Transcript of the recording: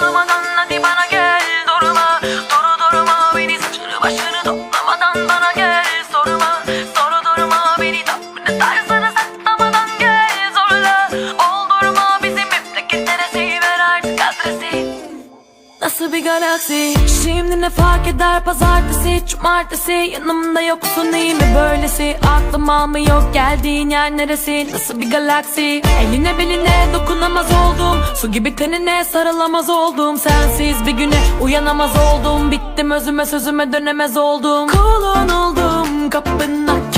durmadan hadi bana beni saçını toplamadan bana gel Sorma soru durma beni tavrını tarzını saklamadan gel oldurma bizim memleket neresi ver artık adresi. Nasıl bir galaksi? Şimdi ne fark eder? Pazartesi Cumartesi. Yanımda yoksun iyi mi böylesi? Aklım almıyor geldiğin yer neresi? Nasıl bir galaksi? Eline beline dokunamaz oldum Su gibi tenine sarılamaz oldum. Sensiz bir güne uyanamaz oldum. Bittim özüme sözüme dönemez oldum. Kulun oldum kapına